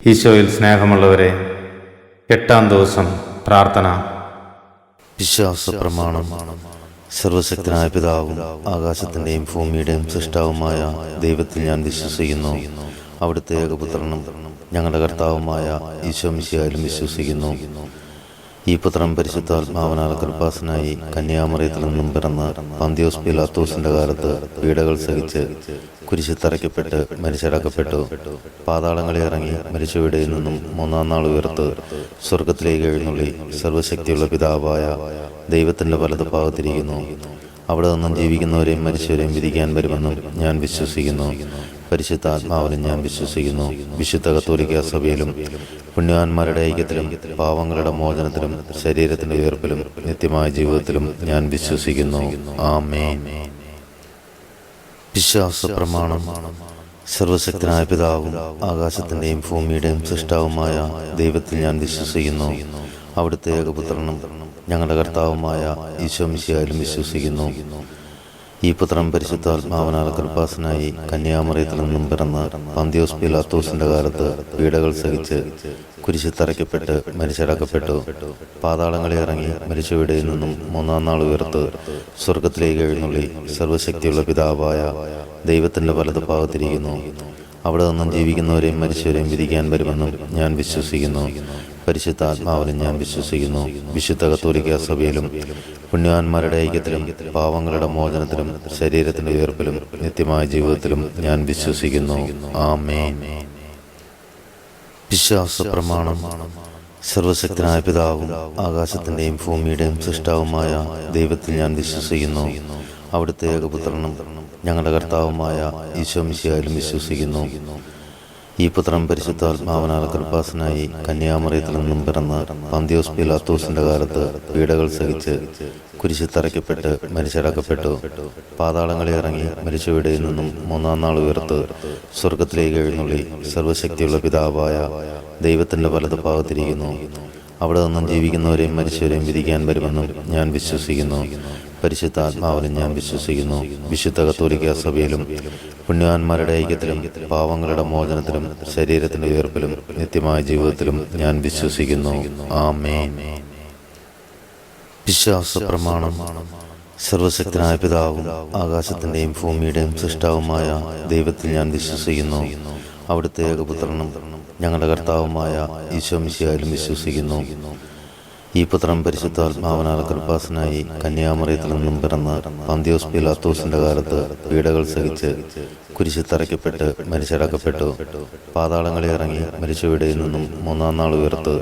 ഈശോയിൽ സ്നേഹമുള്ളവരെ എട്ടാം ദിവസം പ്രാർത്ഥന. വിശ്വാസ പ്രമാണം സർവശക്തനായ പിതാവും ആകാശത്തിന്റെയും ഭൂമിയുടെയും സൃഷ്ടാവുമായ ദൈവത്തിൽ ഞാൻ വിശ്വസിക്കുന്നു. അവിടുത്തെ ഏകപുത്രനും ഞങ്ങളുടെ കർത്താവുമായ ഈശോ മിശിയായാലും വിശ്വസിക്കുന്നു. ഈ പുത്രൻ പരിശുദ്ധാത്മാവനാൽ കൃപാസനായി കന്യാമറിയത്തിൽ നിന്നും പിറന്ന് പന്തിയോസ് പിലാത്തോസിന്റെ കാലത്ത് പീഡകൾ സഹിച്ച് കുരിശിത്തറയ്ക്കപ്പെട്ട് മരിച്ചടക്കപ്പെട്ടു. പാതാളങ്ങളിൽ ഇറങ്ങി മരിച്ചവിടയിൽ നിന്നും മൂന്നാം നാൾ ഉയർത്ത് സ്വർഗത്തിലേക്ക് എഴുന്നള്ളി സർവശക്തിയുള്ള പിതാവായ ദൈവത്തിന്റെ വലത് ഭാഗത്തിരിക്കുന്നു. അവിടെ നിന്നും ജീവിക്കുന്നവരെയും മരിച്ചവരെയും വിധിക്കാൻ വരുമെന്നും ഞാൻ വിശ്വസിക്കുന്നു. പരിശുദ്ധ ആത്മാവിലും ഞാൻ വിശ്വസിക്കുന്നു. വിശുദ്ധ കത്തോലിക്ക സഭയിലും പുണ്യവാന്മാരുടെ ഐക്യത്തിലും പാവങ്ങളുടെ മോചനത്തിലും ശരീരത്തിന്റെ ഉയർപ്പിലും നിത്യമായ ജീവിതത്തിലും ഞാൻ വിശ്വസിക്കുന്നു. ആമേൻ. വിശ്വാസ പ്രമാണം സർവശക്തനായ പിതാവും ആകാശത്തിന്റെയും ഭൂമിയുടെയും സൃഷ്ടാവുമായ ദൈവത്തിൽ ഞാൻ വിശ്വസിക്കുന്നു. അവിടുത്തെ ഏകപുത്രനും ഞങ്ങളുടെ കർത്താവുമായ ഈശോ മിശിയായാലും വിശ്വസിക്കുന്നു. ഈ പുത്രം പരിശുദ്ധാത്മാവനാൽ കൃപാസനായി കന്യാമറിയത്തിൽ നിന്നും പിറന്ന് പന്തിയോസ് പിലാത്തോസിന്റെ കാലത്ത് പീഡകൾ സഹിച്ച് കുരിശിത്തറയ്ക്കപ്പെട്ട് മരിച്ചടക്കപ്പെട്ടു. പാതാളങ്ങളിൽ ഇറങ്ങി മരിച്ചവിടയിൽ നിന്നും മൂന്നാം നാൾ ഉയർത്ത് സ്വർഗത്തിലേക്ക് എഴുന്നള്ളി സർവശക്തിയുള്ള പിതാവായ ദൈവത്തിന്റെ വലത് ഭാഗത്തിരിക്കുന്നു. അവിടെ നിന്നും ജീവിക്കുന്നവരെയും മരിച്ചവരെയും വിധിക്കാൻ വരുമെന്നും ഞാൻ വിശ്വസിക്കുന്നു. പരിശുദ്ധ ഞാൻ വിശ്വസിക്കുന്നു. വിശുദ്ധ കത്തോലിക്ക സഭയിലും പുണ്യവാന്മാരുടെ ഐക്യത്തിലും പാവങ്ങളുടെ മോചനത്തിലും ശരീരത്തിന്റെ ഉയർപ്പിലും നിത്യമായ ജീവിതത്തിലും ഞാൻ വിശ്വസിക്കുന്നു. ആമേൻ. വിശ്വാസ പ്രമാണം സർവശക്തനായ പിതാവും ആകാശത്തിന്റെയും ഭൂമിയുടെയും സൃഷ്ടാവുമായ ദൈവത്തിൽ ഞാൻ വിശ്വസിക്കുന്നു. അവിടുത്തെ ഏകപുത്രനും ഞങ്ങളുടെ കർത്താവുമായ ഈശോ മിശിയായാലും വിശ്വസിക്കുന്നു. ഈ പുത്രം പരിശുദ്ധാത്മാവനാൽ കൃപാസനായി കന്യാമറിയത്തിൽ നിന്നും പിറന്ന പന്തിയോസ് പിലാത്തോസിന്റെ കാലത്ത് പീഡകൾ സഹിച്ച് കുരിശിത്തറയ്ക്കപ്പെട്ട് മരിച്ചടക്കപ്പെട്ടു. പാതാളങ്ങളിൽ ഇറങ്ങി മരിച്ചവിടയിൽ നിന്നും മൂന്നാം നാൾ ഉയർത്ത് സ്വർഗത്തിലേക്ക് എഴുന്നള്ളി സർവശക്തിയുള്ള പിതാവായ ദൈവത്തിന്റെ വലത് ഭാഗത്തിരിക്കുന്നു. അവിടെ നിന്നും ജീവിക്കുന്നവരെയും മരിച്ചവരെയും വിധിക്കാൻ വരുമെന്നും ഞാൻ വിശ്വസിക്കുന്നു. പരിശുദ്ധ ആത്മാവിലും ഞാൻ വിശ്വസിക്കുന്നു. വിശുദ്ധ കത്തോലിക്ക സഭയിലും പുണ്യവാന്മാരുടെ ഐക്യത്തിലും പാവങ്ങളുടെ മോചനത്തിലും ശരീരത്തിന്റെ ഉയർപ്പിലും നിത്യമായ ജീവിതത്തിലും ഞാൻ വിശ്വസിക്കുന്നു. വിശ്വാസ പ്രമാണം സർവശക്തനായ പിതാവും ആകാശത്തിന്റെയും ഭൂമിയുടെയും സൃഷ്ടാവുമായ ദൈവത്തിൽ ഞാൻ വിശ്വസിക്കുന്നു. അവിടുത്തെ ഏകപുത്രനും ഞങ്ങളുടെ കർത്താവുമായ ഈശോ മിശിയായാലും വിശ്വസിക്കുന്നു. ഈ പുത്രം പരിശുദ്ധാത്മാവനാൽ കൃപാസനായി കന്യാമറിയത്തിൽ നിന്നും പിറന്ന് പന്തിയോസ് പിലാത്തോസിന്റെ കാലത്ത് പീഡകൾ സഹിച്ച് കുരിശി തറയ്ക്കപ്പെട്ട് മരിച്ചടക്കപ്പെട്ടു. പാതാളങ്ങളിൽ ഇറങ്ങി മരിച്ചവിടയിൽ നിന്നും മൂന്നാം നാൾ ഉയർത്ത്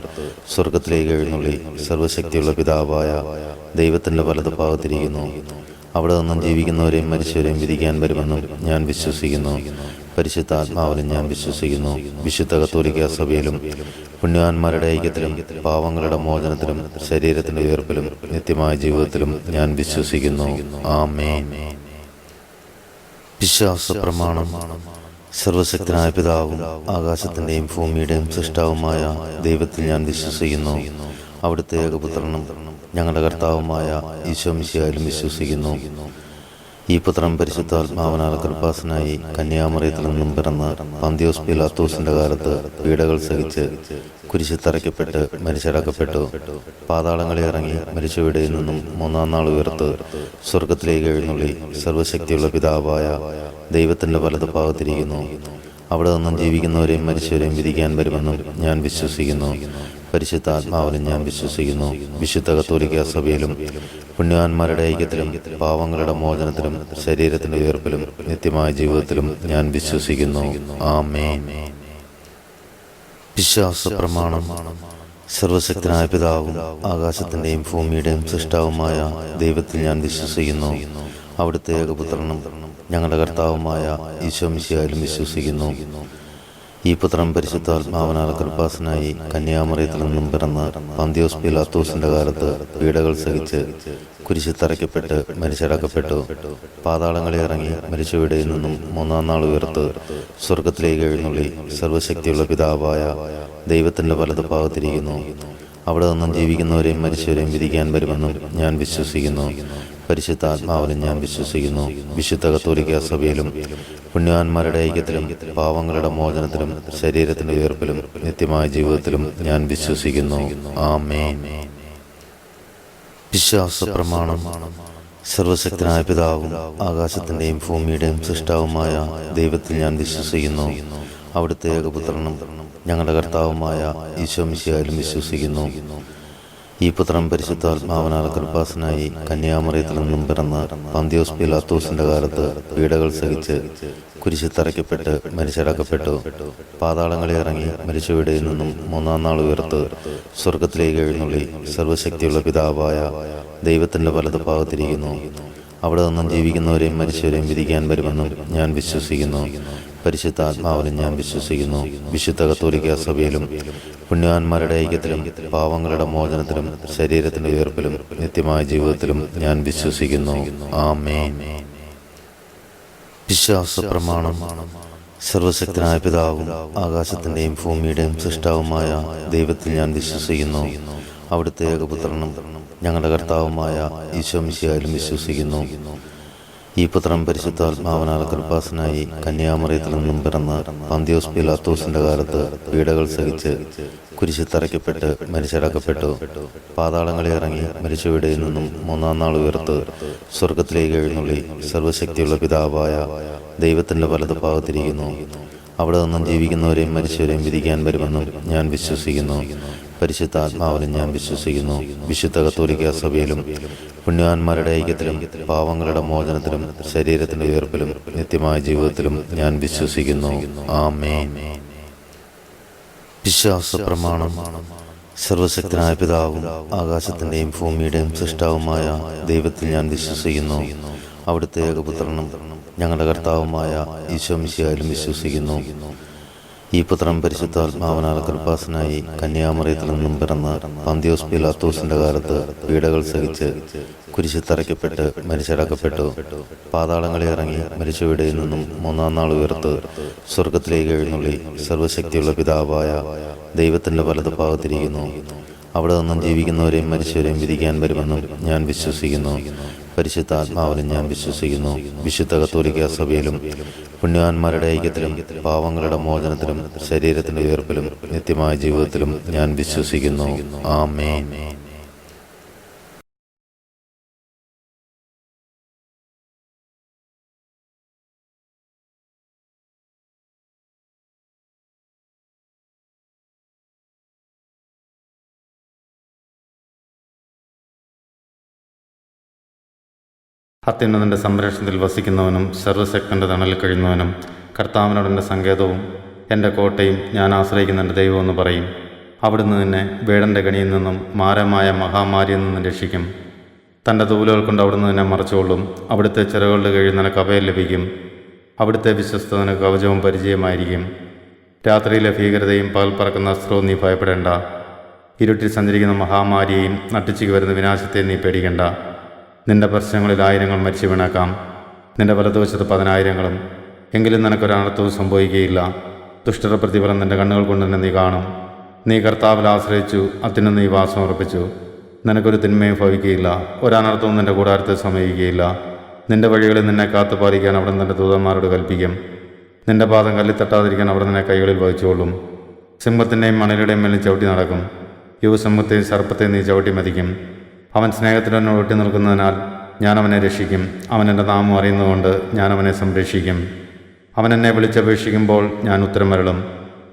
സ്വർഗത്തിലേക്ക് എഴുന്നള്ളി സർവശക്തിയുള്ള പിതാവായ ദൈവത്തിന്റെ വലത് ഭാഗത്തിരിക്കുന്നു. അവിടെ നിന്നും ജീവിക്കുന്നവരെയും മരിച്ചവരെയും വിധിക്കാൻ വരുമെന്നും ഞാൻ വിശ്വസിക്കുന്നു. പരിശുദ്ധ ആത്മാവിലും ഞാൻ വിശ്വസിക്കുന്നു. വിശുദ്ധ കത്തോലിക്ക സഭയിലും പുണ്യവാന്മാരുടെ ഐക്യത്തിലും പാവങ്ങളുടെ മോചനത്തിലും ശരീരത്തിന്റെ ഉയർപ്പിലും നിത്യമായ ജീവിതത്തിലും ഞാൻ വിശ്വസിക്കുന്നു. ആമേൻ. വിശ്വാസ പ്രമാണം സർവശക്തനായ പിതാവും ആകാശത്തിന്റെയും ഭൂമിയുടെയും സൃഷ്ടാവുമായ ദൈവത്തിൽ ഞാൻ വിശ്വസിക്കുന്നു. അവിടുത്തെ ഏകപുത്രനും ഞങ്ങളുടെ കർത്താവുമായ ഈശോ മിശിയായാലും വിശ്വസിക്കുന്നു. ഈ പുത്രം പരിശുദ്ധാത്മാവനാൽ കൃപാസനായി കന്യാമറിയത്തിൽ നിന്നും പിറന്ന് പന്തിയോസ് പിലാത്തോസിന്റെ കാലത്ത് പീഡകൾ സഹിച്ച് കുരിശിത്തറയ്ക്കപ്പെട്ട് മരിച്ചടക്കപ്പെട്ടു. പാതാളങ്ങളിൽ ഇറങ്ങി മരിച്ചവിടയിൽ നിന്നും മൂന്നാം നാൾ ഉയർത്ത് സ്വർഗത്തിലേക്ക് എഴുന്നള്ളി സർവശക്തിയുള്ള പിതാവായ ദൈവത്തിന്റെ വലത് ഭാഗത്തിരിക്കുന്നു. അവിടെ നിന്നും ജീവിക്കുന്നവരെയും മരിച്ചവരെയും വിധിക്കാൻ വരുമെന്നും ഞാൻ വിശ്വസിക്കുന്നു. പരിശുദ്ധ ഞാൻ വിശ്വസിക്കുന്നു. വിശുദ്ധ കത്തോലിക്ക സഭയിലും പുണ്യവാന്മാരുടെ ഐക്യത്തിലും പാവങ്ങളുടെ മോചനത്തിലും ശരീരത്തിന്റെ ഉയർപ്പിലും നിത്യമായ ജീവിതത്തിലും ഞാൻ വിശ്വസിക്കുന്നു. ആമേൻ. വിശ്വാസ പ്രമാണം സർവശക്തനായ പിതാവും ആകാശത്തിന്റെയും ഭൂമിയുടെയും സൃഷ്ടാവുമായ ദൈവത്തിൽ ഞാൻ വിശ്വസിക്കുന്നു. അവിടുത്തെ ഏകപുത്രനും ഞങ്ങളുടെ കർത്താവുമായ ഈശോ മിശിയായാലും വിശ്വസിക്കുന്നു. ഈ പുത്രൻ പരിശുദ്ധാത്മാവനാൽ കൃപാസനായി കന്യാമറിയത്തിൽ നിന്നും പിറന്ന് പന്തിയോസ് പിലാത്തോസിന്റെ കാലത്ത് പീഡകൾ സഹിച്ച് കുരിശിത്തറയ്ക്കപ്പെട്ട് മരിച്ചടക്കപ്പെട്ടു. പാതാളങ്ങളിൽ ഇറങ്ങി മരിച്ചവിടയിൽ നിന്നും മൂന്നാം നാൾ ഉയർത്ത് സ്വർഗത്തിലേക്ക് എഴുന്നള്ളി സർവശക്തിയുള്ള പിതാവായ ദൈവത്തിന്റെ വലത് ഭാഗത്തിരിക്കുന്നു. അവിടെ നിന്നും ജീവിക്കുന്നവരെയും മരിച്ചവരെയും വിധിക്കാൻ വരുമെന്നും ഞാൻ വിശ്വസിക്കുന്നു. പരിശുദ്ധാത്മാവിലും ഞാൻ വിശ്വസിക്കുന്നു. വിശുദ്ധ കത്തോലിക്ക സഭയിലും പുണ്യവാന്മാരുടെ ഐക്യത്തിലും പാവങ്ങളുടെ മോചനത്തിലും ശരീരത്തിന്റെ ഉയർപ്പിലും നിത്യമായ ജീവിതത്തിലും ഞാൻ വിശ്വസിക്കുന്നു. ആമേൻ. വിശ്വാസ പ്രമാണം സർവശക്തനായ പിതാവും ആകാശത്തിന്റെയും ഭൂമിയുടെയും സൃഷ്ടാവുമായ ദൈവത്തിൽ ഞാൻ വിശ്വസിക്കുന്നു. അവിടുത്തെ ഏകപുത്രനും ഞങ്ങളുടെ കർത്താവുമായ ഈശോ മിശിയായാലും വിശ്വസിക്കുന്നു. ഈ പുത്രൻ പരിശുദ്ധാത്മാവനാൽ കൃപാസനായി കന്യാമറിയത്തിൽ നിന്നും പിറന്ന പന്തിയോസ് പിലാത്തോസിന്റെ കാലത്ത് പീഡകൾ സഹിച്ച് കുരിശിത്തറയ്ക്കപ്പെട്ട് മരിച്ചടക്കപ്പെട്ടു. പാതാളങ്ങളിൽ ഇറങ്ങി മരിച്ചവിടയിൽ നിന്നും മൂന്നാം നാൾ ഉയർത്ത് സ്വർഗത്തിലേക്ക് എഴുന്നള്ളി സർവശക്തിയുള്ള പിതാവായ ദൈവത്തിന്റെ വലത് ഭാഗത്തിരിക്കുന്നു. അവിടെ നിന്നും ജീവിക്കുന്നവരെയും മരിച്ചവരെയും വിധിക്കാൻ വരുമെന്നും ഞാൻ വിശ്വസിക്കുന്നു. പരിശുദ്ധാത്മാവിലും ഞാൻ വിശ്വസിക്കുന്നു. വിശുദ്ധ കത്തോലിക്ക സഭയിലും പുണ്യവാന്മാരുടെ ഐക്യത്തിലും പാവങ്ങളുടെ മോചനത്തിലും ശരീരത്തിന്റെ ഉയർപ്പിലും നിത്യമായ ജീവിതത്തിലും ഞാൻ വിശ്വസിക്കുന്നു. വിശ്വാസ പ്രമാണം സർവശക്തനായ പിതാവും ആകാശത്തിന്റെയും ഭൂമിയുടെയും സൃഷ്ടാവുമായ ദൈവത്തിൽ ഞാൻ വിശ്വസിക്കുന്നു. അവിടുത്തെ ഏകപുത്രനും ഞങ്ങളുടെ കർത്താവുമായ ഈശോ മിശിയായാലും വിശ്വസിക്കുന്നു. ഈ പുത്രൻ പരിശുദ്ധാത്മാവനാൽ കൃപാസനായി കന്യാമറിയത്തിൽ നിന്നും പിറന്ന പന്തിയോസ് പിലാത്തോസിന്റെ കാലത്ത് പീഡകൾ സഹിച്ച് കുരിശിത്തറയ്ക്കപ്പെട്ട് മരിച്ചടക്കപ്പെട്ടു. പാതാളങ്ങളിൽ ഇറങ്ങി മരിച്ചവിടയിൽ നിന്നും മൂന്നാം നാൾ ഉയർത്ത് സ്വർഗത്തിലേക്ക് എഴുന്നള്ളി സർവശക്തിയുള്ള പിതാവായ ദൈവത്തിന്റെ വലത് ഭാഗത്തിരിക്കുന്നു. അവിടെ നിന്നും ജീവിക്കുന്നവരെയും മരിച്ചവരെയും വിധിക്കാൻ വരുമെന്നും ഞാൻ വിശ്വസിക്കുന്നു. പരിശുദ്ധാത്മാവിലും ഞാൻ വിശ്വസിക്കുന്നു. വിശുദ്ധ കത്തോലിക്ക സഭയിലും പുണ്യവാന്മാരുടെ ഐക്യത്തിലും പാവങ്ങളുടെ മോചനത്തിലും ശരീരത്തിന്റെ ഉയർപ്പിലും നിത്യമായ ജീവിതത്തിലും ഞാൻ വിശ്വസിക്കുന്നു. വിശ്വാസ പ്രമാണം സർവശക്തനായ പിതാവും ആകാശത്തിന്റെയും ഭൂമിയുടെയും സൃഷ്ടാവുമായ ദൈവത്തിൽ ഞാൻ വിശ്വസിക്കുന്നു. അവിടുത്തെ ഏകപുത്രനും ഞങ്ങളുടെ കർത്താവുമായ ഈശോ മിശിയായാലും വിശ്വസിക്കുന്നു. ഈ പുത്രൻ പരിശുദ്ധാത്മാവനാൽ കൃപാസനായി കന്യാമറിയത്തിൽ നിന്നും പിറന്ന് പന്തിയോസ് പിലാത്തോസിന്റെ കാലത്ത് പീഡകൾ സഹിച്ച് കുരിശി തറയ്ക്കപ്പെട്ട് മരിച്ചടക്കപ്പെട്ടു. പാതാളങ്ങളിൽ ഇറങ്ങി മരിച്ചവിടയിൽ നിന്നും മൂന്നാം നാൾ ഉയർത്ത് സ്വർഗത്തിലേക്ക് എഴുന്നള്ളി സർവശക്തിയുള്ള പിതാവായ ദൈവത്തിന്റെ വലത് ഭാഗത്തിരിക്കുന്നു. അവിടെ നിന്നും ജീവിക്കുന്നവരെയും മരിച്ചവരെയും വിധിക്കാൻ വരുമെന്നും ഞാൻ വിശ്വസിക്കുന്നു. പരിശുദ്ധാത്മാവിലും ഞാൻ വിശ്വസിക്കുന്നു. വിശുദ്ധ കത്തോലിക്ക സഭയിലും പുണ്യവാന്മാരുടെ ഐക്യത്തിലും പാവങ്ങളുടെ മോചനത്തിലും ശരീരത്തിന്റെ ഉയർപ്പിലും നിത്യമായ ജീവിതത്തിലും ഞാൻ വിശ്വസിക്കുന്നു. ആമേൻ. അത്യുന്നതന്റെ സംരക്ഷണത്തിൽ വസിക്കുന്നവനും സർവശക്തന്റെ തണലിൽ കഴിയുന്നവനും കർത്താവിനോട് സങ്കേതവും എന്റെ കോട്ടയും ഞാൻ ആശ്രയിക്കുന്ന എന്റെ ദൈവമെന്ന് പറയും. അവിടുന്ന് നിന്നെ വേടന്റെ കണിയിൽ നിന്നും മാരമായ മഹാമാരിയിൽ നിന്നും രക്ഷിക്കും. തന്റെ തൂലുകൾ കൊണ്ട് അവിടുന്ന് നിന്നെ മറച്ചുകൊള്ളും. അവിടുത്തെ ചിറകളുടെ കീഴിൽ നിനക്ക് അഭയം ലഭിക്കും. അവിടുത്തെ വിശ്വസ്ത നിനക്ക് കവചവും പരിചയമായിരിക്കും രാത്രിയിലെ ഭീകരതയും പകൽ പറക്കുന്ന അസ്ത്രവും നീ ഭയപ്പെടേണ്ട. ഇരുട്ടിൽ സഞ്ചരിക്കുന്ന മഹാമാരിയെയും നട്ടിച്ചു വരുന്ന വിനാശത്തെയും നീ പേടിക്കേണ്ട. നിന്റെ പ്രശ്നങ്ങളിൽ ആയിരങ്ങൾ മരിച്ചു വീണേക്കാം. നിന്റെ വലതുവശത്ത് പതിനായിരങ്ങളും എങ്കിലും നിനക്കൊരനർത്ഥവും സംഭവിക്കുകയില്ല. ദുഷ്ടരുടെ പ്രതിഫലം നിന്റെ കണ്ണുകൾ കൊണ്ട് തന്നെ നീ കാണും. നീ കർത്താവിൽ ആശ്രയിച്ചു അതിന് നീ വാസം ഉറപ്പിച്ചു നിനക്കൊരു തിന്മയും ഭവിക്കുകയില്ല ഒരനർത്ഥവും നിന്റെ കൂടാരത്തെ സമീപിക്കുകയില്ല. നിന്റെ വഴികളിൽ നിന്നെ കാത്തുപാലിക്കാൻ അവിടെ നിന്റെ ദൂതന്മാരോട് കൽപ്പിക്കും. നിന്റെ പാദം കല്ലിൽ തട്ടാതിരിക്കാൻ അവിടെ നിന്നെ കൈകളിൽ വഹിച്ചുകൊള്ളും. സിംഹത്തിന്റെയും മണലുടെയും മേലിൽ ചവിട്ടി നടക്കും. യുവസിംഹത്തെയും സർപ്പത്തെയും നീ ചവിട്ടി മതിക്കും. അവൻ സ്നേഹത്തിനോട് ഒട്ടി നിൽക്കുന്നതിനാൽ ഞാൻ അവനെ രക്ഷിക്കും. അവൻ എന്റെ നാമം അറിയുന്നതുകൊണ്ട് ഞാൻ അവനെ സംരക്ഷിക്കും. അവൻ എന്നെ വിളിച്ചപേക്ഷിക്കുമ്പോൾ ഞാൻ ഉത്തരം വരളും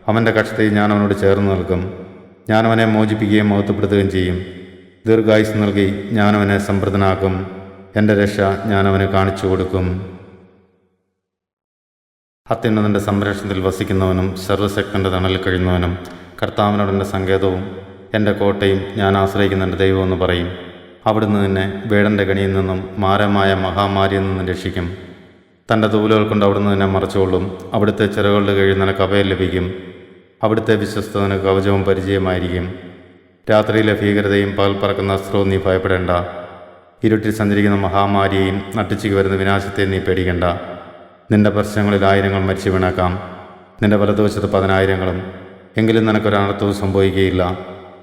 അവന്റെ കക്ഷത്തിൽ ഞാൻ അവനോട് ചേർന്ന് നിൽക്കും. ഞാൻ അവനെ മോചിപ്പിക്കുകയും മഹത്വപ്പെടുത്തുകയും ചെയ്യും. ദീർഘായുസ് നൽകി ഞാൻ അവനെ സമൃദ്ധനാക്കും. എന്റെ രക്ഷ ഞാൻ അവന് കാണിച്ചു കൊടുക്കും. അത്യുന്നതന്റെ സംരക്ഷണത്തിൽ വസിക്കുന്നവനും സർവശക്തന്റെ തണലിൽ കഴിയുന്നവനും കർത്താവിനോട് സങ്കേതവും എന്റെ കോട്ടയും ഞാൻ ആശ്രയിക്കുന്ന എന്റെ ദൈവമെന്ന് പറയും. അവിടുന്ന് നിന്നെ വേടന്റെ കണിയിൽ നിന്നും മാരമായ മഹാമാരിയിൽ നിന്നും രക്ഷിക്കും. തന്റെ തൂലുകൾ കൊണ്ട് അവിടുന്ന് നിന്നെ മറച്ചുകൊള്ളും അവിടുത്തെ ചിറകളുടെ കീഴിൽ നിനക്ക് അഭയം ലഭിക്കും. അവിടുത്തെ വിശ്വസ്ത നിനക്ക് കവചവും പരിചയമായിരിക്കും രാത്രിയിലെ ഭീകരതയും പകൽ പറക്കുന്ന അസ്ത്രവും നീ ഭയപ്പെടേണ്ട. ഇരുട്ടിൽ സഞ്ചരിക്കുന്ന മഹാമാരിയെയും നട്ടിച്ചു വരുന്ന വിനാശത്തെയും നീ പേടിക്കേണ്ട. നിന്റെ പ്രശ്നങ്ങളിൽ ആയിരങ്ങൾ മരിച്ചു വീണേക്കാം. നിന്റെ വലതുവശത്ത് പതിനായിരങ്ങളും. എങ്കിലും നിനക്കൊരനർത്ഥവും സംഭവിക്കുകയില്ല.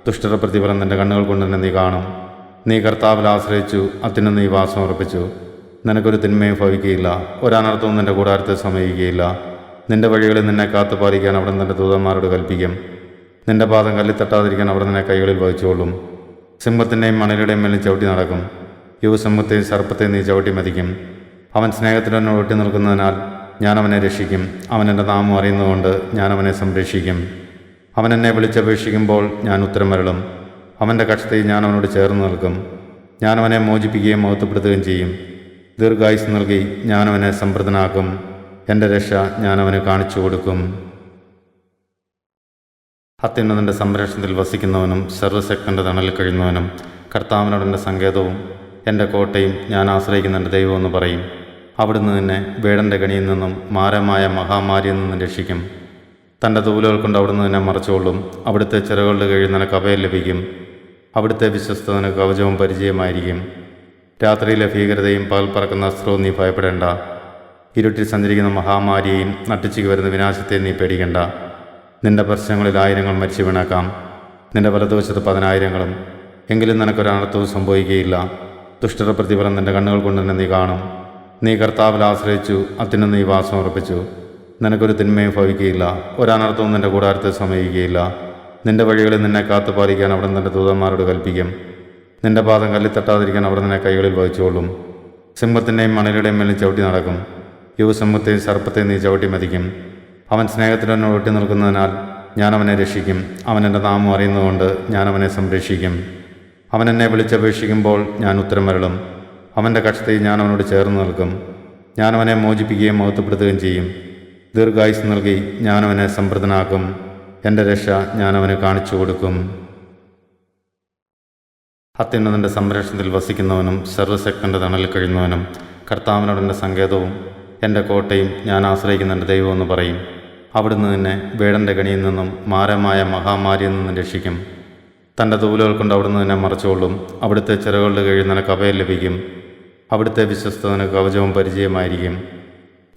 ദുഷ്ടര പ്രതിഫലം നിന്റെ കണ്ണുകൾ കൊണ്ട് തന്നെ നീ കാണും. നീ കർത്താവിൽ ആശ്രയിച്ചു അതിന് നീ വാസം ഉറപ്പിച്ചു. നിനക്കൊരു തിന്മയും ഭവിക്കുകയില്ല. ഒരനർത്ഥവും നിന്റെ കൂടാരത്തെ സമയിക്കുകയില്ല നിന്റെ വഴികളിൽ നിന്നെ കാത്തു പാലിക്കാൻ അവിടെ നിന്റെ ദൂതന്മാരോട് കൽപ്പിക്കും. നിന്റെ പാദം കല്ലിത്തട്ടാതിരിക്കാൻ അവിടെ നിന്നെ കൈകളിൽ വഹിച്ചുകൊള്ളും സിംഹത്തിന്റെയും മണലുടെയും മേലും ചവിട്ടി നടക്കും. യുവസിംഹത്തെയും സർപ്പത്തെയും നീ ചവിട്ടി മതിക്കും. അവൻ സ്നേഹത്തിനോട് ഒട്ടി നിൽക്കുന്നതിനാൽ ഞാൻ അവനെ രക്ഷിക്കും. അവൻ എന്റെ നാമം അറിയുന്നതുകൊണ്ട് ഞാൻ അവനെ സംരക്ഷിക്കും. അവൻ എന്നെ വിളിച്ചപേക്ഷിക്കുമ്പോൾ ഞാൻ ഉത്തരം വരളും. അവന്റെ കക്ഷത്തിൽ ഞാൻ അവനോട് ചേർന്ന് നിൽക്കും. ഞാൻ അവനെ മോചിപ്പിക്കുകയും മഹത്വപ്പെടുത്തുകയും ചെയ്യും. ദീർഘായുസ് നൽകി ഞാൻ അവനെ സമൃദ്ധനാക്കും. എന്റെ രക്ഷ ഞാൻ അവന് കാണിച്ചു കൊടുക്കും. അത്യുന്നതന്റെ സംരക്ഷണത്തിൽ വസിക്കുന്നവനും സർവശക്തന്റെ തണലിൽ കഴിയുന്നവനും കർത്താവിനോട് എന്റെ സങ്കേതവും എന്റെ കോട്ടയും ഞാൻ ആശ്രയിക്കുന്ന എന്റെ ദൈവമെന്ന് പറയും. അവിടുന്ന് നിന്നെ വേടന്റെ കണിയിൽ നിന്നും മാരമായ മഹാമാരിയിൽ നിന്നും രക്ഷിക്കും. തന്റെ തൂലുകൾ കൊണ്ട് അവിടുന്ന് നിന്നെ മറച്ചുകൊള്ളും അവിടുത്തെ ചിറകളുടെ കീഴിൽ അഭയം ലഭിക്കും. അവിടുത്തെ വിശ്വസ്തതന് കവചവും പരിചയമായിരിക്കും. രാത്രിയിലെ ഭീകരതയും പകൽ പറക്കുന്ന അസ്ത്രവും നീ ഭയപ്പെടേണ്ട. ഇരുട്ടിൽ സഞ്ചരിക്കുന്ന മഹാമാരിയെയും നട്ടിച്ചിക്ക് വരുന്ന വിനാശത്തെ നീ പേടിക്കണ്ട. നിന്റെ പ്രശ്നങ്ങളിൽ ആയിരങ്ങൾ മരിച്ചു വീണേക്കാം. നിന്റെ വലതുവശത്ത് പതിനായിരങ്ങളും. എങ്കിലും നിനക്കൊരനർത്ഥവും സംഭവിക്കുകയില്ല. ദുഷ്ടര പ്രതിഫലം നിന്റെ കണ്ണുകൾ കൊണ്ട് തന്നെ നീ കാണും. നീ കർത്താവിൽ ആശ്രയിച്ചു അതിന് നീ വാസം ഉറപ്പിച്ചു. നിനക്കൊരു തിന്മയും ഭവിക്കുകയില്ല. ഒരനർത്ഥവും നിന്റെ കൂടാരത്തെ സമയിക്കുകയില്ല നിന്റെ വഴികളിൽ നിന്നെ കാത്തു പാലിക്കാൻ അവിടെ നിന്റെ ദൂതന്മാരോട് കൽപ്പിക്കും. നിന്റെ പാദം കല്ലിത്തട്ടാതിരിക്കാൻ അവിടെ നിന്നെ കൈകളിൽ വഹിച്ചുകൊള്ളും. സിംഹത്തിന്റെയും മണലുടെയും മേലിൽ ചവിട്ടി നടക്കും. യുവസിംഹത്തെയും സർപ്പത്തെയും നീ ചവിട്ടി മതിക്കും. അവൻ സ്നേഹത്തിനോട് ഒട്ടി നിൽക്കുന്നതിനാൽ ഞാൻ അവനെ രക്ഷിക്കും. അവൻ എന്റെ നാമം അറിയുന്നതുകൊണ്ട് ഞാൻ അവനെ സംരക്ഷിക്കും. അവൻ എന്നെ വിളിച്ചപേക്ഷിക്കുമ്പോൾ ഞാൻ ഉത്തരം വരളും. അവന്റെ കക്ഷത്തിൽ ഞാൻ അവനോട് ചേർന്ന് നിൽക്കും. ഞാൻ അവനെ മോചിപ്പിക്കുകയും മഹത്വപ്പെടുത്തുകയും ചെയ്യും. ദീർഘായുസ് നൽകി ഞാൻ അവനെ സമൃദ്ധനാക്കും. എന്റെ രക്ഷ ഞാൻ അവന് കാണിച്ചു കൊടുക്കും. അത്യുന്നതന്റെ സംരക്ഷണത്തിൽ വസിക്കുന്നവനും സർവശക്തന്റെ തണലിൽ കഴിയുന്നവനും കർത്താവിനോട് എന്റെ സങ്കേതവും എന്റെ കോട്ടയും ഞാൻ ആശ്രയിക്കുന്ന എന്റെ ദൈവമെന്ന് പറയും. അവിടുന്ന് തന്നെ വേടന്റെ കണിയിൽ നിന്നും മാരമായ മഹാമാരിയിൽ നിന്നും രക്ഷിക്കും. തന്റെ തൂലുകൾ കൊണ്ട് അവിടുന്ന് തന്നെ മറച്ചുകൊള്ളും അവിടുത്തെ ചിറകളുടെ കീഴിൽ നിനക്ക് അഭയം ലഭിക്കും. അവിടുത്തെ വിശ്വസ്തവന് കവചവും പരിചയമായിരിക്കും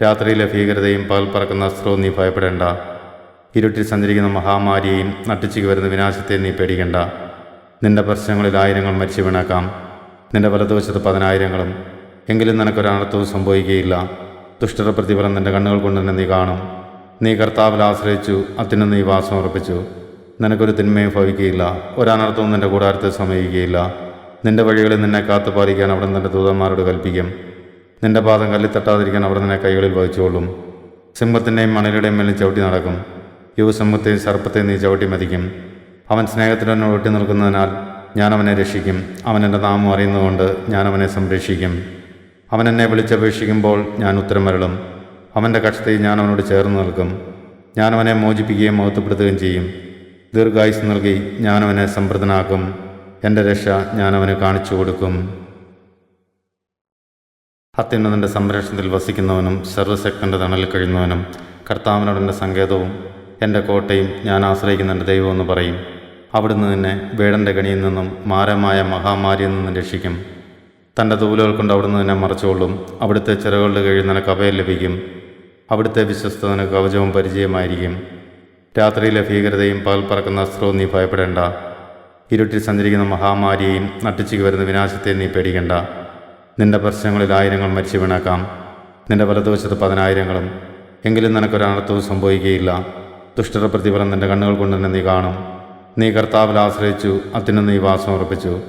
രാത്രിയിലെ ഭീകരതയും പകൽ പറക്കുന്ന അസ്ത്രവും നീ ഭയപ്പെടേണ്ട. ഇരുട്ടിൽ സഞ്ചരിക്കുന്ന മഹാമാരിയെയും നട്ടിച്ചു വരുന്ന വിനാശത്തെ നീ പേടിക്കണ്ട. നിന്റെ പ്രശ്നങ്ങളിൽ ആയിരങ്ങൾ മരിച്ചു വീണേക്കാം. നിന്റെ വലതുവശത്ത് പതിനായിരങ്ങളും. എങ്കിലും നിനക്കൊരനർത്ഥവും സംഭവിക്കുകയില്ല. ദുഷ്ടരുടെ പ്രതിഫലം നിന്റെ കണ്ണുകൾ കൊണ്ട് തന്നെ നീ കാണും. നീ കർത്താവിൽ ആശ്രയിച്ചു അതിന് നീ വാസം ഉറപ്പിച്ചു. നിനക്കൊരു തിന്മയും ഭവിക്കുകയില്ല. ഒരനർത്ഥവും നിന്റെ കൂടാരത്തെ സമീപിക്കുകയില്ല. നിന്റെ വഴികളിൽ നിന്നെ കാത്തു പാലിക്കാൻ അവിടെ നിന്റെ ദൂതന്മാരോട് കൽപ്പിക്കും. നിന്റെ പാദം കല്ലിത്തട്ടാതിരിക്കാൻ അവിടെ നിന്നെ കൈകളിൽ വഹിച്ചുകൊള്ളും. സിംഹത്തിന്റെയും മണലുടെയും മേലിൽ ചവിട്ടി നടക്കും. യുവസിംഹത്തെയും സർപ്പത്തെയും നീ ചവിട്ടി മതിക്കും. അവൻ സ്നേഹത്തിനോട് ഒട്ടി നിൽക്കുന്നതിനാൽ ഞാൻ അവനെ രക്ഷിക്കും. അവൻ എന്റെ നാമം അറിയുന്നതുകൊണ്ട് ഞാൻ അവനെ സംരക്ഷിക്കും. അവൻ എന്നെ വിളിച്ചപേക്ഷിക്കുമ്പോൾ ഞാൻ ഉത്തരം വരളും അവന്റെ കക്ഷത്തിൽ ഞാൻ അവനോട് ചേർന്ന് നിൽക്കും. ഞാൻ അവനെ മോചിപ്പിക്കുകയും മഹത്വപ്പെടുത്തുകയും ചെയ്യും. ദീർഘായുസ് നൽകി ഞാൻ അവനെ സമൃദ്ധനാക്കും. എന്റെ രക്ഷ ഞാൻ അവന് കാണിച്ചു കൊടുക്കും. അത്യുന്നതന്റെ സംരക്ഷണത്തിൽ വസിക്കുന്നവനും സർവശക്തന്റെ തണലിൽ കഴിയുന്നവനും കർത്താവിനോടന്റെ സങ്കേതവും എന്റെ കോട്ടയും ഞാൻ ആശ്രയിക്കുന്ന എന്റെ ദൈവമെന്ന് പറയും. അവിടുന്ന് നിന്നെ വേടന്റെ കണിയിൽ നിന്നും മാരമായ മഹാമാരിയിൽ നിന്നും രക്ഷിക്കും. തന്റെ തൂലുകൾ കൊണ്ട് അവിടുന്ന് നിന്നെ മറച്ചുകൊള്ളും അവിടുത്തെ ചിറകളുടെ കീഴിൽ നിനക്ക് അഭയം ലഭിക്കും. അവിടുത്തെ വിശ്വസ്തന് കവചവും പരിചയമായിരിക്കും രാത്രിയിലെ ഭീകരതയും പകൽ പറക്കുന്ന അസ്ത്രവും നീ ഭയപ്പെടേണ്ട. ഇരുട്ടിൽ സഞ്ചരിക്കുന്ന മഹാമാരിയെയും നട്ടിച്ചു വരുന്ന വിനാശത്തെയും നീ പേടിക്കേണ്ട. നിന്റെ പ്രശ്നങ്ങളിൽ ആയിരങ്ങൾ മരിച്ചു വീണേക്കാം. നിന്റെ വലതുവശത്ത് പതിനായിരങ്ങളും. എങ്കിലും നിനക്കൊരനർത്ഥവും സംഭവിക്കുകയില്ല. ദുഷ്ടരുടെ പ്രതിഫലം നിന്റെ കണ്ണുകൾ കൊണ്ട് തന്നെ നീ കാണും. നീ കർത്താവിൽ ആശ്രയിച്ചു അതിന് നീ വാസം ഉറപ്പിച്ചു.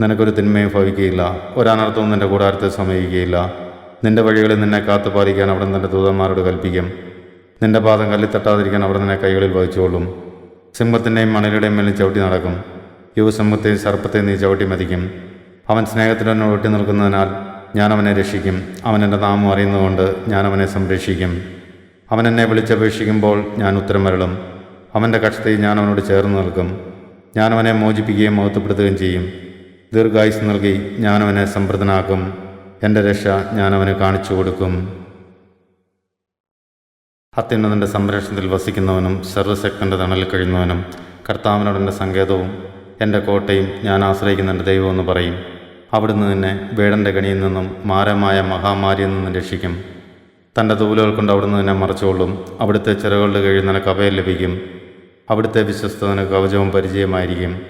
നിനക്കൊരു തിന്മയും ഭവിക്കുകയില്ല. ഒരനർത്ഥവും നിന്റെ കൂടാരത്തെ സമയിക്കുകയില്ല നിന്റെ വഴികളിൽ നിന്നെ കാത്തു പാലിക്കാൻ അവിടെ നിന്റെ ദൂതന്മാരോട് കൽപ്പിക്കും. നിന്റെ പാദം കല്ലിത്തട്ടാതിരിക്കാൻ അവിടെ നിന്നെ കൈകളിൽ വഹിച്ചുകൊള്ളും. സിംഹത്തിന്റെയും മണലുടെയും മേലിൽ ചവിട്ടി നടക്കും. യുവസിംഹത്തെയും സർപ്പത്തെയും നീ ചവിട്ടി മതിക്കും. അവൻ സ്നേഹത്തിനോട് ഒട്ടി നിൽക്കുന്നതിനാൽ ഞാൻ അവനെ രക്ഷിക്കും. അവൻ എന്റെ നാമം അറിയുന്നതുകൊണ്ട് ഞാൻ അവനെ സംരക്ഷിക്കും. അവൻ എന്നെ വിളിച്ചപേക്ഷിക്കുമ്പോൾ ഞാൻ ഉത്തരമരളും. അവന്റെ കക്ഷത്തിൽ ഞാൻ അവനോട് ചേർന്ന് നിൽക്കും. ഞാൻ അവനെ മോചിപ്പിക്കുകയും മഹത്വപ്പെടുത്തുകയും ചെയ്യും. ദീർഘായുസ് നൽകി ഞാൻ അവനെ സമൃദ്ധനാക്കും. എന്റെ രക്ഷ ഞാൻ അവന് കാണിച്ചു കൊടുക്കും. അത്യുന്നതന്റെ സംരക്ഷണത്തിൽ വസിക്കുന്നവനും സർവശക്തന്റെ തണലിൽ കഴിയുന്നവനും കർത്താവിനോട് എന്റെ സങ്കേതവും എന്റെ കോട്ടയും ഞാൻ ആശ്രയിക്കുന്ന എന്റെ ദൈവമെന്ന് പറയും. അവിടുന്ന് നിന്നെ വേടന്റെ കണിയിൽ നിന്നും മാരമായ മഹാമാരിയിൽ നിന്നും രക്ഷിക്കും. തന്റെ തൂലുകൾ കൊണ്ട് അവിടുന്ന് നിന്നെ മറച്ചുകൊള്ളും. അവിടുത്തെ ചിറകളുടെ കീഴിൽ നിനക്ക് അഭയം ലഭിക്കും. അവിടുത്തെ വിശ്വസ്തന് കവചവും പരിചയമായിരിക്കും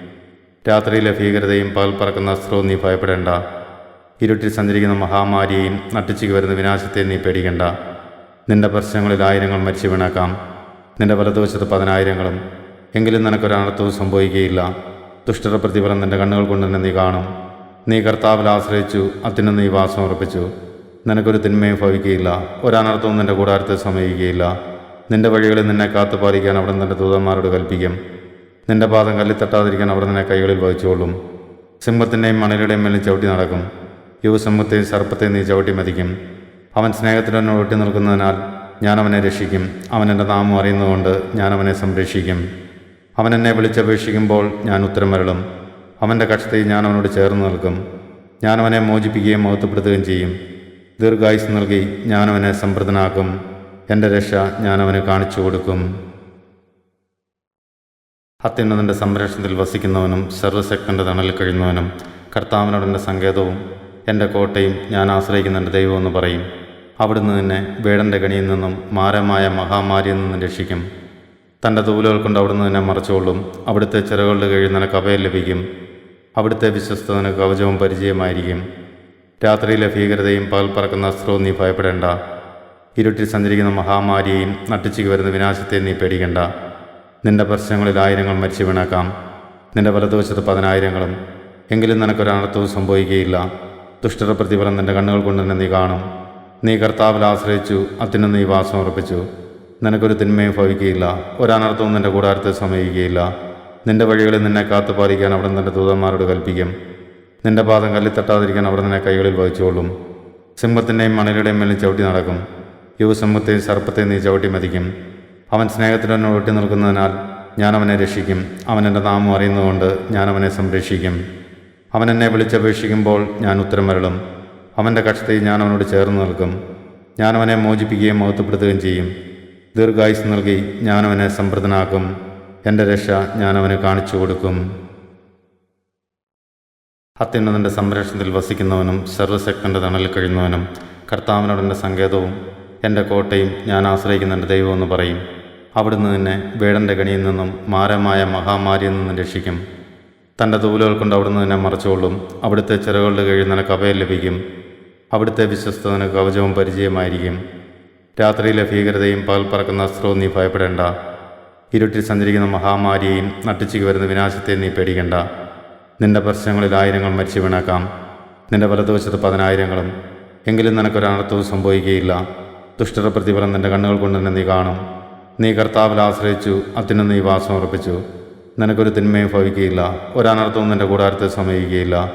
രാത്രിയിലെ ഭീകരതയും പകൽ പറക്കുന്ന അസ്ത്രവും നീ ഭയപ്പെടേണ്ട. ഇരുട്ടിൽ സഞ്ചരിക്കുന്ന മഹാമാരിയെയും നട്ടിച്ചു വരുന്ന വിനാശത്തെയും നീ പേടിക്കേണ്ട. നിന്റെ പ്രശ്നങ്ങളിൽ ആയിരങ്ങൾ മരിച്ചു വീണേക്കാം. നിന്റെ വലതുവശത്ത് പതിനായിരങ്ങളും. എങ്കിലും നിനക്കൊരനർത്ഥവും സംഭവിക്കുകയില്ല. ദുഷ്ടര പ്രതിഫലം നിന്റെ കണ്ണുകൾ കൊണ്ട് തന്നെ നീ കാണും. നീ കർത്താവിൽ ആശ്രയിച്ചു അതിന് നീ വാസം ഉറപ്പിച്ചു. നിനക്കൊരു തിന്മയും ഭവിക്കുകയില്ല. ഒരനർത്ഥവും നിന്റെ കൂടാരത്തെ സമയിക്കുകയില്ല നിന്റെ വഴികളിൽ നിന്നെ കാത്തു പാലിക്കാൻ അവിടെ നിന്റെ ദൂതന്മാരോട് കൽപ്പിക്കും. നിന്റെ പാദം കല്ലിൽ തട്ടാതിരിക്കാൻ അവിടെ നിന്നെ കൈകളിൽ വഹിച്ചുകൊള്ളും. സിംഹത്തിന്റെയും മണലുടെയും മേലിൽ ചവിട്ടി നടക്കും. യുവസിംഹത്തെയും സർപ്പത്തെയും നീ ചവിട്ടി മതിക്കും. അവൻ സ്നേഹത്തിനോട് ഒട്ടി നിൽക്കുന്നതിനാൽ ഞാൻ അവനെ രക്ഷിക്കും. അവൻ എന്റെ നാമം അറിയുന്നതുകൊണ്ട് ഞാൻ അവനെ സംരക്ഷിക്കും. അവൻ എന്നെ വിളിച്ചപേക്ഷിക്കുമ്പോൾ ഞാൻ ഉത്തരം വരളും അവന്റെ കക്ഷത്തിൽ ഞാൻ അവനോട് ചേർന്ന് നിൽക്കും. ഞാൻ അവനെ മോചിപ്പിക്കുകയും മഹത്വപ്പെടുത്തുകയും ചെയ്യും. ദീർഘായുസ് നൽകി ഞാനവനെ സമ്പ്രദനാക്കും എന്റെ രക്ഷ ഞാനവന് കാണിച്ചു കൊടുക്കും. അത്യുന്നതന്റെ സംരക്ഷണത്തിൽ വസിക്കുന്നവനും സർവശക്തന്റെ തണലിൽ കഴിയുന്നവനും കർത്താവിനോട് എന്റെ സങ്കേതവും എന്റെ കോട്ടയും ഞാൻ ആശ്രയിക്കുന്ന എന്റെ ദൈവമെന്ന് പറയും. അവിടുന്ന് നിന്നെ വേടന്റെ കണിയിൽ നിന്നും മാരമായ മഹാമാരിയിൽ നിന്നും രക്ഷിക്കും. തന്റെ തൂലുകൾ കൊണ്ട് അവിടുന്ന് നിന്നെ മറച്ചുകൊള്ളും അവിടുത്തെ ചിറകളുടെ കീഴിൽ നിനക്ക് ലഭിക്കും. അവിടുത്തെ വിശ്വസ്ത നിനക്ക് കവചവും പരിചയമായിരിക്കും രാത്രിയിലെ ഭീകരതയും പകൽ പറക്കുന്ന അസ്ത്രവും നീ ഭയപ്പെടേണ്ട. ഇരുട്ടിൽ സഞ്ചരിക്കുന്ന മഹാമാരിയെയും നട്ടിച്ചു വരുന്ന വിനാശത്തെയും നീ പേടിക്കണ്ട. നിന്റെ പ്രശ്നങ്ങളിൽ ആയിരങ്ങൾ മരിച്ചു വീണേക്കാം. നിന്റെ വലതുവശത്ത് പതിനായിരങ്ങളും. എങ്കിലും നിനക്കൊരനർത്ഥവും സംഭവിക്കുകയില്ല. ദുഷ്ടരുടെ പ്രതിഫലം നിന്റെ കണ്ണുകൾ കൊണ്ട് തന്നെ നീ കാണും. നീ കർത്താവിൽ ആശ്രയിച്ചു അതിനും നീ വാസം ഉറപ്പിച്ചു. നിനക്കൊരു തിന്മയും ഭവിക്കുകയില്ല. ഒരനർത്ഥവും നിന്റെ കൂടാരത്തെ സമീപിക്കുകയില്ല. നിന്റെ വഴികളിൽ നിന്നെ കാത്തുപാലിക്കാൻ അവിടെ നിന്റെ ദൂതന്മാരോട് കൽപ്പിക്കും. നിന്റെ പാദം കല്ലിൽ തട്ടാതിരിക്കാൻ അവർ നിന്നെ കൈകളിൽ വഹിച്ചുകൊള്ളും. സിംഹത്തിന്റെയും മണലുടെയും മേലിൽ ചവിട്ടി നടക്കും. യുവസിംഹത്തെയും സർപ്പത്തെയും നീ ചവിട്ടി മതിക്കും. അവൻ സ്നേഹത്തിനെ ഒട്ടി നിൽക്കുന്നതിനാൽ ഞാൻ അവനെ രക്ഷിക്കും. അവൻ എന്റെ നാമം അറിയുന്നതുകൊണ്ട് ഞാൻ അവനെ സംരക്ഷിക്കും. അവൻ എന്നെ വിളിച്ചപേക്ഷിക്കുമ്പോൾ ഞാൻ ഉത്തരം വരളും. അവന്റെ കക്ഷത്തിൽ ഞാൻ അവനോട് ചേർന്ന് നിൽക്കും. ഞാൻ അവനെ മോചിപ്പിക്കുകയും മഹത്വപ്പെടുത്തുകയും ചെയ്യും. ദീർഘായുസ് നൽകി ഞാൻ അവനെ സമൃദ്ധനാക്കും. എന്റെ രക്ഷ ഞാൻ അവന് കാണിച്ചു കൊടുക്കും. അത്യുന്നതന്റെ സംരക്ഷണത്തിൽ വസിക്കുന്നവനും സർവശക്തന്റെ തണലിൽ കഴിയുന്നവനും കർത്താവിനോടന്റെ സങ്കേതവും എന്റെ കോട്ടയും ഞാൻ ആശ്രയിക്കുന്ന എന്റെ ദൈവമെന്ന് പറയും. അവിടുന്ന് നിന്നെ വേടന്റെ കണിയിൽ നിന്നും മാരമായ മഹാമാരിയിൽ നിന്നും രക്ഷിക്കും. തന്റെ തൂലുകൾ കൊണ്ട് അവിടുന്ന് നിന്നെ മറച്ചുകൊള്ളും അവിടുത്തെ ചിറകളുടെ കീഴിൽ നിനക്ക് അഭയം ലഭിക്കും. അവിടുത്തെ വിശ്വസ്ത കവചവും പരിചയമായിരിക്കും രാത്രിയിലെ ഭീകരതയും പകൽ പറക്കുന്ന അസ്ത്രവും നീ ഭയപ്പെടേണ്ട. ഇരുട്ടിൽ സഞ്ചരിക്കുന്ന മഹാമാരിയെയും നട്ടിച്ചു വരുന്ന വിനാശത്തെയും നീ പേടിക്കണ്ട. നിന്റെ പ്രശ്നങ്ങളിൽ ആയിരങ്ങൾ മരിച്ചു വീണേക്കാം. നിന്റെ വലതുവശത്ത് പതിനായിരങ്ങളും എങ്കിലും നിനക്കൊരനർത്ഥവും സംഭവിക്കുകയില്ല. ദുഷ്ടര പ്രതിഫലം നിന്റെ കണ്ണുകൾ കൊണ്ട് തന്നെ നീ കാണും. നീ കർത്താവിൽ ആശ്രയിച്ചു അതിന് നീ വാസം ഉറപ്പിച്ചു. നിനക്കൊരു തിന്മയും ഭവിക്കുകയില്ല ഒരനർത്ഥവും നിന്റെ കൂടാരത്തെ സമയിക്കുകയില്ല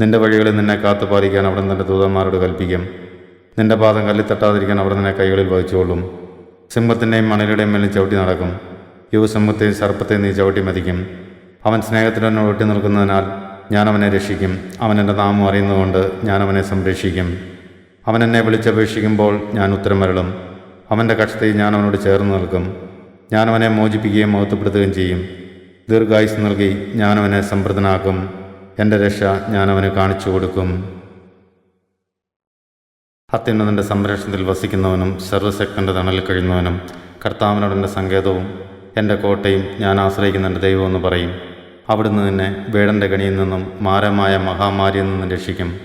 നിന്റെ വഴികളിൽ നിന്നെ കാത്തു പാലിക്കാൻ അവിടെ നിന്റെ ദൂതന്മാരോട് കൽപ്പിക്കും. നിന്റെ പാദം കല്ലിൽ തട്ടാതിരിക്കാൻ അവിടെ നിന്നെ കൈകളിൽ വഹിച്ചുകൊള്ളും. സിംഹത്തിന്റെയും മണലുടെയും മേലിൽ ചവിട്ടി നടക്കും. യുവസിംഹത്തെയും സർപ്പത്തെയും നീ ചവിട്ടി മതിക്കും. അവൻ സ്നേഹത്തിൽ സ്നേഹത്തിനോട് ഒട്ടി നിൽക്കുന്നതിനാൽ ഞാൻ അവനെ രക്ഷിക്കും. അവൻ എന്റെ നാമം അറിയുന്നതുകൊണ്ട് ഞാൻ അവനെ സംരക്ഷിക്കും. അവൻ എന്നെ വിളിച്ചപേക്ഷിക്കുമ്പോൾ ഞാൻ ഉത്തരം വരളും. അവന്റെ കക്ഷത്തിൽ ഞാൻ അവനോട് ചേർന്ന് നിൽക്കും. ഞാൻ അവനെ മോചിപ്പിക്കുകയും മഹത്വപ്പെടുത്തുകയും ചെയ്യും. ദീർഘായുസ് നൽകി ഞാൻ അവനെ സമൃദ്ധനാക്കും. എന്റെ രക്ഷ ഞാൻ അവന് കാണിച്ചു കൊടുക്കും. അത്യുന്നതന്റെ സംരക്ഷണത്തിൽ വസിക്കുന്നവനും സർവശക്തന്റെ തണലിൽ കഴിയുന്നവനും കർത്താവിനോട് സങ്കേതവും എന്റെ കോട്ടയും ഞാൻ ആശ്രയിക്കുന്ന എന്റെ ദൈവമെന്ന് പറയും. അവിടുന്ന് നിന്നെ വേടന്റെ കണിയിൽ നിന്നും മാരമായ മഹാമാരിയിൽ നിന്നും രക്ഷിക്കും.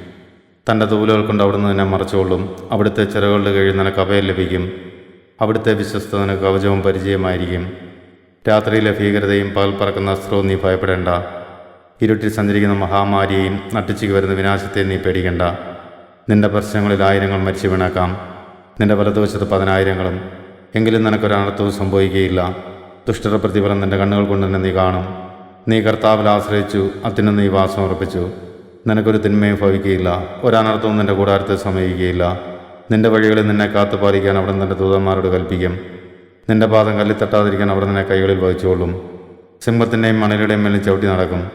തന്റെ തൂലുകൾ കൊണ്ട് അവിടുന്ന് നിന്നെ മറച്ചുകൊള്ളും. അവിടുത്തെ ചിറകളുടെ കീഴിൽ നിനക്ക് അഭയം ലഭിക്കും. അവിടുത്തെ വിശ്വസ്ത കവചവും പരിചയമായിരിക്കും രാത്രിയിലെ ഭീകരതയും പകൽ പറക്കുന്ന അസ്ത്രവും നീ ഭയപ്പെടേണ്ട. ഇരുട്ടിൽ സഞ്ചരിക്കുന്ന മഹാമാരിയെയും നട്ടിച്ചു വരുന്ന വിനാശത്തെയും നീ പേടിക്കേണ്ട. നിന്റെ പ്രശ്നങ്ങളിൽ ആയിരങ്ങൾ മരിച്ചു വീണേക്കാം. നിന്റെ വലതുവശത്ത് പതിനായിരങ്ങളും. എങ്കിലും നിനക്കൊരനർത്ഥവും സംഭവിക്കുകയില്ല. ദുഷ്ടര പ്രതിഫലം നിന്റെ കണ്ണുകൾ കൊണ്ട് തന്നെ നീ കാണും. നീ കർത്താവിൽ ആശ്രയിച്ചു അതിന് നീ വാസം ഉറപ്പിച്ചു. നിനക്കൊരു തിന്മയും ഭവിക്കുകയില്ല. ഒരനർത്ഥവും നിന്റെ കൂടാരത്തെ സമയിക്കുകയില്ല നിന്റെ വഴികളിൽ നിന്നെ കാത്തു പാലിക്കാൻ അവിടെ നിന്റെ ദൂതന്മാരോട് കൽപ്പിക്കും. നിന്റെ പാദം കല്ലിൽ തട്ടാതിരിക്കാൻ അവിടെ നിന്നെ കൈകളിൽ വഹിച്ചുകൊള്ളും. സിംഹത്തിന്റെയും മണലുടെയും മേലിൽ ചവിട്ടി നടക്കും.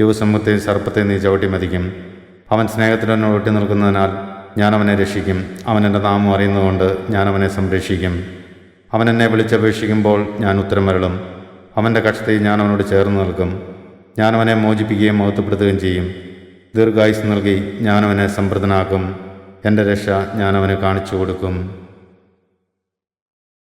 യുവസിംഹത്തെയും സർപ്പത്തെയും നീ ചവിട്ടി മതിക്കും. അവൻ സ്നേഹത്തിനോട് ഒട്ടി നിൽക്കുന്നതിനാൽ ഞാൻ അവനെ രക്ഷിക്കും. അവൻ എന്റെ നാമം അറിയുന്നതുകൊണ്ട് ഞാൻ അവനെ സംരക്ഷിക്കും. അവൻ എന്നെ വിളിച്ചപേക്ഷിക്കുമ്പോൾ ഞാൻ ഉത്തരം വരളും അവന്റെ കക്ഷത്തിൽ ഞാൻ അവനോട് ചേർന്ന് നിൽക്കും. ഞാൻ അവനെ മോചിപ്പിക്കുകയും മഹത്വപ്പെടുത്തുകയും ചെയ്യും. ദീർഘായുസ് നൽകി ഞാൻ അവനെ എന്റെ രക്ഷ ഞാൻ കാണിച്ചു കൊടുക്കും